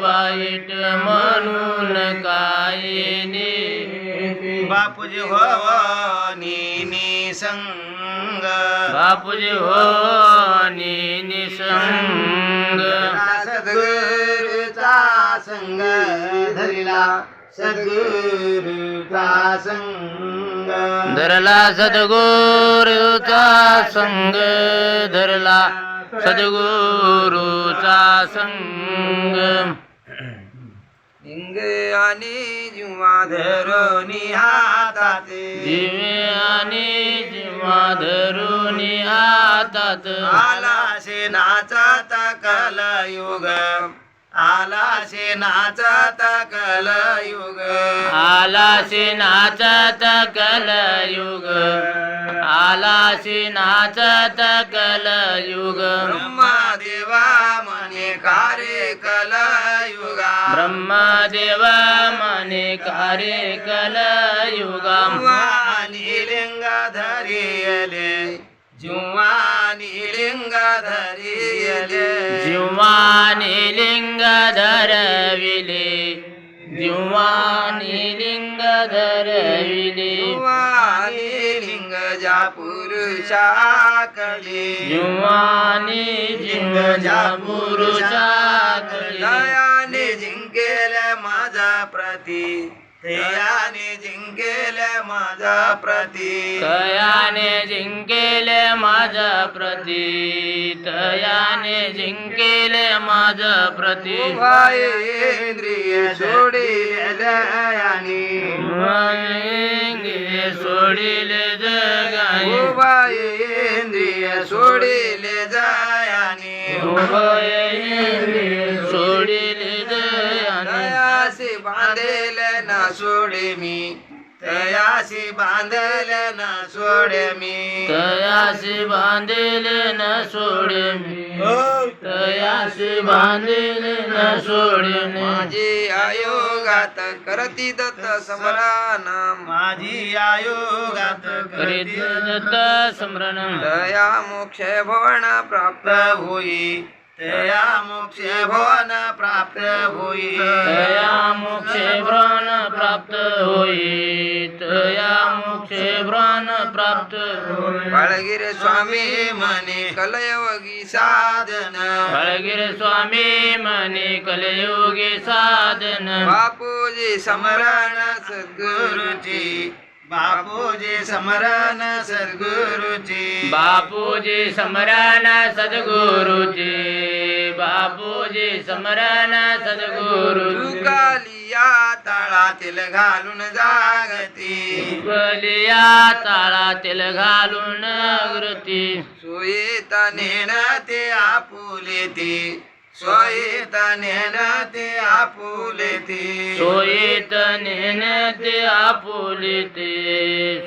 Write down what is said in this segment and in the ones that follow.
वाईट म्हणून काय ने बापूजी हो नी संग. बापूजी हो नि निसंग सद्गुरुचा संग. धरिला सद्गुरुचा संग. धरला सद्गुरूचा संग. धरला सद्गुरूचा संग. लिंग आणि जीवा धरुनी हातात दिवे आणि जीवा धरून हातात आला शेणाचा कल युग आला शेणाचा कल युग आला नाचत कलयुग आला नाचत कलयुग ब्रह्मदेवा म्हणे कार्य कल युगा ब्रह्मदेव मने कार्य कलयुगा जुवानी लिंग धरियले जुवानी लिंग धरियले जीवानी लिंग धरविले जीवानी लिंग धरविले जुवानी लिंग जा पुरुषा कले प्रती. दयाने जिंकेल माझा प्रती. तयाने जिंकेले माझा प्रती. तयाने जिंकेले माझा प्रती. इंद्रिय सोडिले दयाने मायेंगे सोडिले जगाई इंद्रिय सोडिले दयाने उभयेंगे सोडे मी. तयासी बांधेल ना सोडे मी. तयासी बांधेले न सोडे मी. तयासी बांधेले न सोडे मी. माझी आयोगात करती दत्त समराना माझी आयोगात करीत दत्त स्मरण दया मोक्ष भवन प्राप्त होई. दया मोक्ष भवन प्राप्त होई. तया मोक्षे प्राप्त होई तया मोक्षे प्राण प्राप्त बाळगिरे स्वामी म्हणे कलयोगी साधन. फळगिर स्वामी मने कलयुगे साधन. बापूजी समरण सद्गुरुची बापूजी समरण सद्गुरुची बापूजी समरण सद्गुरुचे बापूजी समरण सद्गुरु। तुकालिया तळातील घालून जागती। बलिया ताळातील घालून अग्रती सोयीत नेण ते आपुले ते सोयीत नेण ते आपुले ते सोयीत नेन ते आपुले ते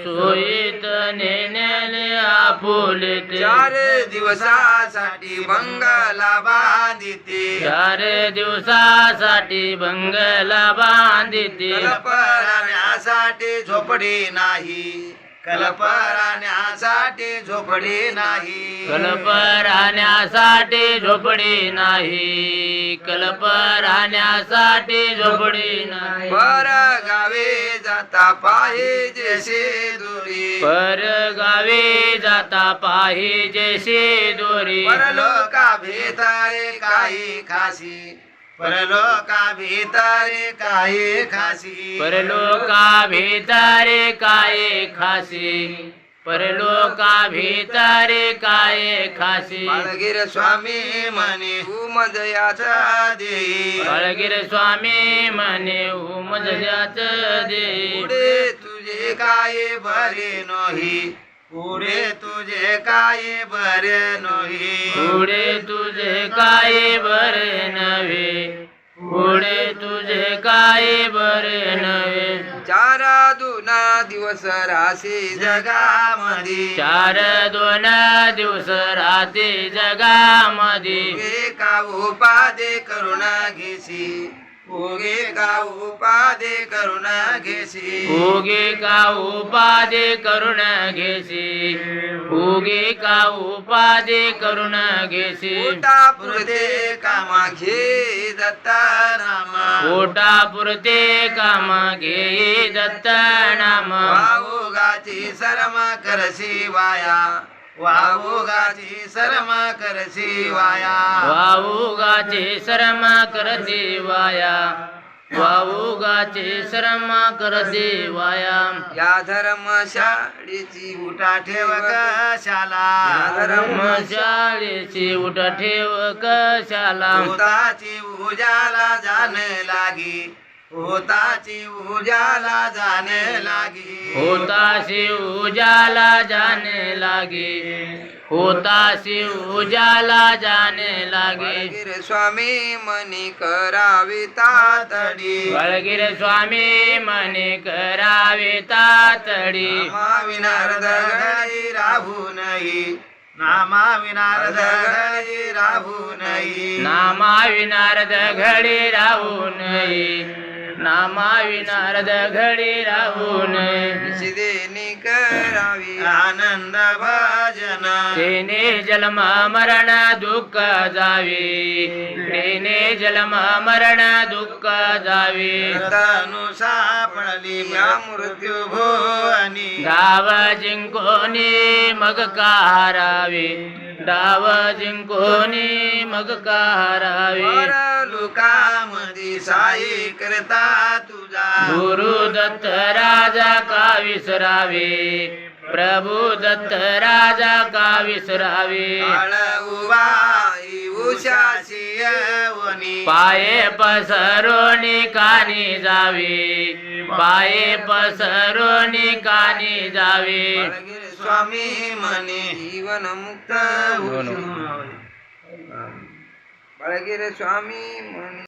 सोयीत नेनेले आपुले ते चार दिवसासाठी बंगाला बांधिते. चार दिवसासाठी बंगला बांधिते. कल्पराण्यासाठी झोपडी नाही. कल्पराण्यासाठी झोपडी नाही. कल्प राहण्यासाठी झोपडी नाही. कल्प राहण्यासाठी झोपडी नाही. पर गावे जाता पाहिजे शेदुरी पर गावी जाता पाहिजे दोरी. परलोका भेतारे काही खासी. परलोका भेतारे काही खासी। परलोका भितारे काय खासी। परलोका भितारे काय खासी। बाळगीर स्वामी म्हणे उमजयाचा देई बाळगिर स्वामी म्हणे उमजल्याच दे। पुढे तुझे काय बरे नोही। पुढे तुझे काय बरे नोही पुढे तुझे काय बरे नव्हे? पुढे तुझे काय बरे नव्हे? चारा दोना दिवस राशी जगामध्ये. चार दोन दिवस राहते जगामध्ये. एका उपादे करुणा घेसी ओगे का उपादे करुणा घेसी उगे का उपादे करुण घेसी उगे का उपादे करुण घेसी पोटा पुरते कामा घेत दत्त नाम. पोटा पुरते काम घेई दत्त नाम. वाऊगाची शरम करशी वाया. वाऊगाची शरम करशी वाया. वाऊगाचे श्रम करते वाया. वाऊगाचे श्रम करते वाया. या धर्मशाळेची उठा ठेव कशाला या धर्म शाळेची उठ ठेव कशाला उजाला जाणे लागी. होताची उजाला जाणे लागी. होताशी उजाला जाने लागे. होताशी उजाला जाने लागे. गिर स्वामी मनी करावी तातडी. बळगिर स्वामी मने करावे तातडी. नामाविनार दगडी राहू नये. नामाविनार दगडी राहू नामा विनारद घडी राहू नये. नामा विनारद घडी राहू नये निशिदेनी करावी आनंद भजन. तेने जन्म मरण दुःख जावे. तेने जन्म मरण दुःख जावे. सापडली या मृत्यू भुवनी. डाव जिंकोनी मग कारावे. डाव जिंकोनी मग कारावे. लुकामधी साई करता तुझा गुरु दत्त राजा का विसरावे? प्रभू दत्त राजा का विसरावे? पाये पसरोनी कानी जावे. पाये पसरोनी कानी जावे. स्वामी म्हणे जीवन मुक्त बाळगिरी स्वामी म्हणे.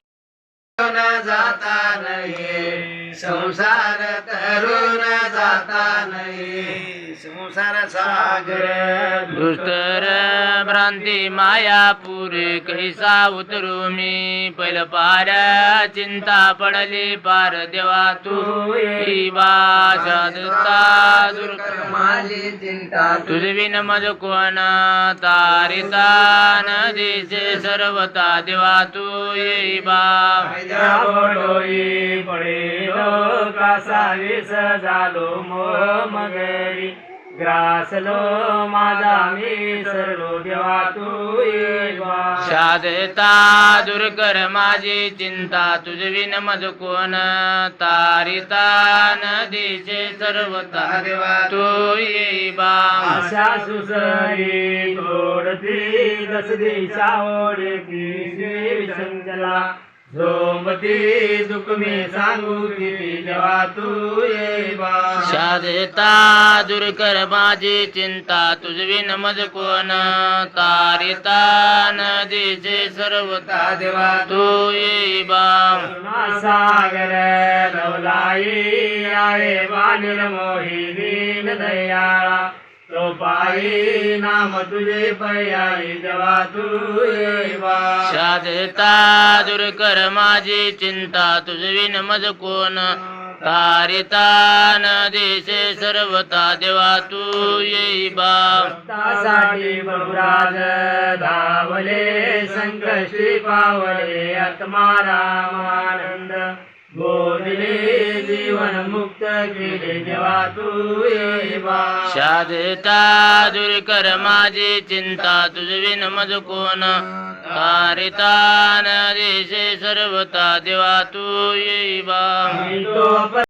न जाता नाही संसार तरुण जाता नाही संसार सागर। दुस्तर भ्रांती माया पुरे कैसा उतरू मी. पैल पार चिंता पडली पार देवा तू भाषा दत्ता दुर्कर माझी चिंता. तुझ विन मज कोण? तारिता नदीचे सर्वता देवा तू येई बा बोलोई पडेलो कासावीस झालो मगरी. ग्रासलो माझा मी सरलो देवा तू शादता दुर्कर माझी चिंता तुझ विन मज कोण? तारिता नदीचे सर्वता देवा तू बा आशा सुसरी तोडती दस दिशा ओढती श्री झोंबती दुःख मी सांगू किती देवा तू येवा शादता दुर्कर माझी चिंता तुझ विन मज कोण तारिता नदीचे सर्वता देवा तू येई बा सागर लवलाई आहे बाणीर मोही दीन दयाळा तो पायी नाम तुझे पर्यायी देवा तू येवा. शादता दुर्कर माझी चिंता तुझ विन मज कोण? तारिता नदीचे सर्वता देवा तू येई बा साठी बहुराज धावले संकष्टी पावले आत्मा रामानंद. बोलले जीवन मुक्त केले देवा तू येवा शादता दुर्कर माझी चिंता तुझ विन मज कोण? तारिता नदीचे सर्वता देवा तू येई बा. तो